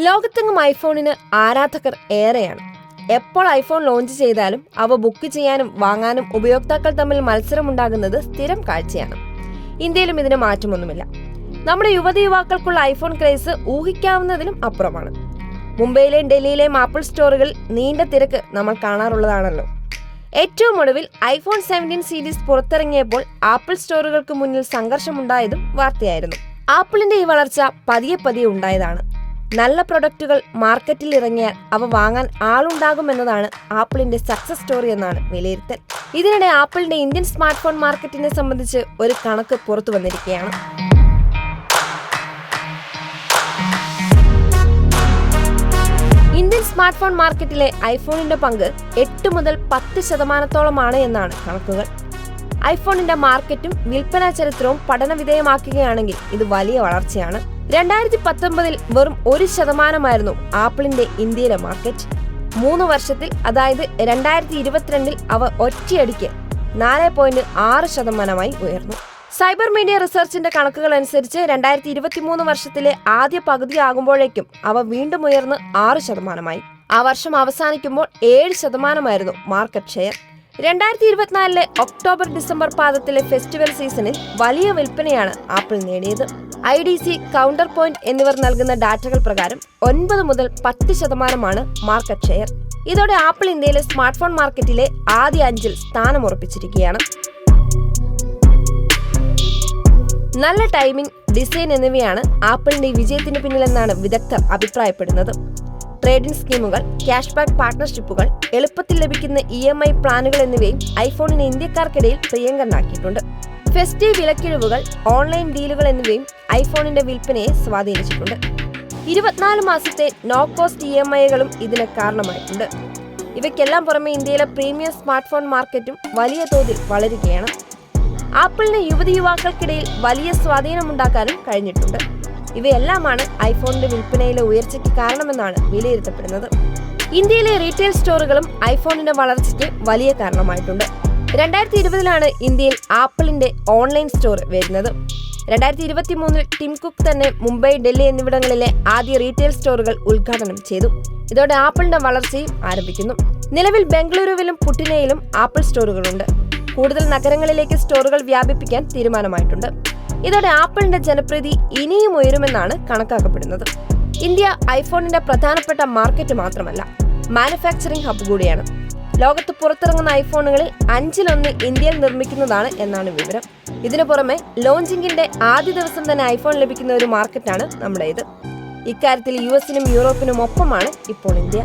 ലോകത്തെങ്ങും ഐഫോണിന് ആരാധകർ ഏറെയാണ്. എപ്പോൾ ഐഫോൺ ലോഞ്ച് ചെയ്താലും അവ ബുക്ക് ചെയ്യാനും വാങ്ങാനും ഉപയോക്താക്കൾ തമ്മിൽ മത്സരമുണ്ടാകുന്നത് സ്ഥിരം കാഴ്ചയാണ്. ഇന്ത്യയിലും ഇതിന് മാറ്റമൊന്നുമില്ല. നമ്മുടെ യുവതി യുവാക്കൾക്കുള്ള ഐഫോൺ ക്രേസ് ഊഹിക്കാവുന്നതിലും അപ്പുറമാണ്. മുംബൈയിലെയും ഡൽഹിയിലെയും ആപ്പിൾ സ്റ്റോറുകളിൽ നീണ്ട തിരക്ക് നമ്മൾ കാണാറുള്ളതാണല്ലോ. ഏറ്റവും ഒടുവിൽ ഐഫോൺ സെവന്റീൻ സീരീസ് പുറത്തിറങ്ങിയപ്പോൾ ആപ്പിൾ സ്റ്റോറുകൾക്ക് മുന്നിൽ സംഘർഷമുണ്ടായതും വാർത്തയായിരുന്നു. ആപ്പിളിന്റെ ഈ വളർച്ച പതിയെ പതിയെ ഉണ്ടായതാണ്. നല്ല പ്രൊഡക്റ്റുകൾ മാർക്കറ്റിൽ ഇറങ്ങിയാൽ അവ വാങ്ങാൻ ആളുണ്ടാകുമെന്നതാണ് ആപ്പിളിന്റെ സക്സസ് സ്റ്റോറി എന്നാണ് വിലയിരുത്തൽ. ഇതിനിടെ ആപ്പിളിന്റെ ഇന്ത്യൻ സ്മാർട്ട് ഫോൺ മാർക്കറ്റിനെ സംബന്ധിച്ച് ഒരു കണക്ക് പുറത്തു വന്നിരിക്കുകയാണ്. ഇന്ത്യൻ സ്മാർട്ട് ഫോൺ മാർക്കറ്റിലെ ഐഫോണിന്റെ പങ്ക് എട്ട് മുതൽ പത്ത് ശതമാനത്തോളമാണ് എന്നാണ് കണക്കുകൾ. ഐഫോണിന്റെ മാർക്കറ്റും വിൽപ്പന ചരിത്രവും പഠന വിധേയമാക്കുകയാണെങ്കിൽ ഇത് വലിയ വളർച്ചയാണ്. രണ്ടായിരത്തി പത്തൊമ്പതിൽ വെറും ഒരു ശതമാനമായിരുന്നു ആപ്പിളിന്റെ ഇന്ത്യയിലെ മാർക്കറ്റ് മൂന്ന് വർഷത്തിൽ അതായത് രണ്ടായിരത്തി ഇരുപത്തിരണ്ടിൽ അവ ഒറ്റയടിക്ക് നാല് പോയിന്റ് ആറ് ശതമാനമായി ഉയർന്നു. സൈബർ മീഡിയ റിസർച്ചിന്റെ കണക്കുകൾ അനുസരിച്ച് രണ്ടായിരത്തി ഇരുപത്തി മൂന്ന് വർഷത്തിലെ ആദ്യ പകുതി ആകുമ്പോഴേക്കും അവ വീണ്ടും ഉയർന്ന് ആറ് ശതമാനമായി. ആ വർഷം അവസാനിക്കുമ്പോൾ ഏഴ് ശതമാനമായിരുന്നു മാർക്കറ്റ് ഷെയർ രണ്ടായിരത്തി ഇരുപത്തിനാലിലെ ഒക്ടോബർ ഡിസംബർ പാദത്തിലെ ഫെസ്റ്റിവൽ സീസണിൽ വലിയ വിൽപ്പനയാണ് ആപ്പിൾ നേടിയത്. I D C counter point എന്നിവർ നൽകുന്ന ഡാറ്റകൾ പ്രകാരം ഒൻപത് മുതൽ പത്ത് ശതമാനമാണ് മാർക്കറ്റ് ഷെയർ ഇതോടെ ആപ്പിൾ ഇന്ത്യയിലെ സ്മാർട്ട് ഫോൺ മാർക്കറ്റിലെ ആദ്യ അഞ്ചിൽ സ്ഥാനം ഉറപ്പിച്ചിരിക്കുകയാണ്. നല്ല ടൈമിംഗ് ഡിസൈൻ എന്നിവയാണ് ആപ്പിളിന്റെ വിജയത്തിന് പിന്നിലെന്നാണ് വിദഗ്ധർ അഭിപ്രായപ്പെടുന്നത്. ട്രേഡിംഗ് സ്കീമുകൾ ക്യാഷ് ബാക്ക് പാർട്ട്ണർഷിപ്പുകൾ എളുപ്പത്തിൽ ലഭിക്കുന്ന ഇ എം ഐ പ്ലാനുകൾ എന്നിവയും ഐഫോണിനെ ഇന്ത്യക്കാർക്കിടയിൽ പ്രിയങ്കരനാക്കിയിട്ടുണ്ട്. ഫെസ്റ്റീവ് വിലക്കിഴിവുകൾ ഓൺലൈൻ ഡീലുകൾ എന്നിവയും ഐഫോണിന്റെ വിൽപ്പനയെ സ്വാധീനിച്ചിട്ടുണ്ട്. ഇരുപത്തിനാല് മാസത്തെ നോ കോസ്റ്റ് ഇ എം ഐകളും ഇതിന് കാരണമായിട്ടുണ്ട്. ഇവയ്ക്കെല്ലാം പുറമെ ഇന്ത്യയിലെ പ്രീമിയം സ്മാർട്ട് ഫോൺ മാർക്കറ്റും വലിയ തോതിൽ വളരുകയാണ്. ആപ്പിളിന് യുവതി യുവാക്കൾക്കിടയിൽ വലിയ സ്വാധീനമുണ്ടാക്കാനും കഴിഞ്ഞിട്ടുണ്ട്. ഇവയെല്ലാമാണ് ഐഫോണിന്റെ വിൽപ്പനയിലെ ഉയർച്ചയ്ക്ക് കാരണമെന്നാണ് വിലയിരുത്തപ്പെടുന്നത്. ഇന്ത്യയിലെ റീറ്റെയിൽ സ്റ്റോറുകളും ഐഫോണിന്റെ വളർച്ചയ്ക്ക് വലിയ കാരണമായിട്ടുണ്ട്. രണ്ടായിരത്തി ഇരുപതിലാണ് ഇന്ത്യയിൽ ആപ്പിളിന്റെ ഓൺലൈൻ സ്റ്റോർ വരുന്നത്. രണ്ടായിരത്തി ഇരുപത്തി മൂന്നിൽ ടിം കുക്ക് തന്നെ മുംബൈ ഡൽഹി എന്നിവിടങ്ങളിലെ ആദ്യ റീറ്റെയിൽ സ്റ്റോറുകൾ ഉദ്ഘാടനം ചെയ്തു. ഇതോടെ ആപ്പിളിന്റെ വളർച്ചയും ആരംഭിക്കുന്നു. നിലവിൽ ബംഗളൂരുവിലും പുട്ടിനയിലും ആപ്പിൾ സ്റ്റോറുകളുണ്ട്. കൂടുതൽ നഗരങ്ങളിലേക്ക് സ്റ്റോറുകൾ വ്യാപിപ്പിക്കാൻ തീരുമാനമായിട്ടുണ്ട്. ഇതോടെ ആപ്പിളിന്റെ ജനപ്രീതി ഇനിയും ഉയരുമെന്നാണ് കണക്കാക്കപ്പെടുന്നത്. ഇന്ത്യ ഐഫോണിന്റെ പ്രധാനപ്പെട്ട മാർക്കറ്റ് മാത്രമല്ല മാനുഫാക്ചറിംഗ് ഹബ്ബ് കൂടിയാണ്. ലോകത്ത് പുറത്തിറങ്ങുന്ന ഐഫോണുകളിൽ അഞ്ചിലൊന്ന് ഇന്ത്യയിൽ നിർമ്മിക്കുന്നതാണ് എന്നാണ് വിവരം. ഇതിനു പുറമെ ലോഞ്ചിങ്ങിന്റെ ആദ്യ ദിവസം തന്നെ ഐഫോൺ ലഭിക്കുന്ന ഒരു മാർക്കറ്റാണ് നമ്മുടേത്. ഇക്കാര്യത്തിൽ യു എസിനും യൂറോപ്പിനും ഒപ്പമാണ് ഇപ്പോൾ ഇന്ത്യ.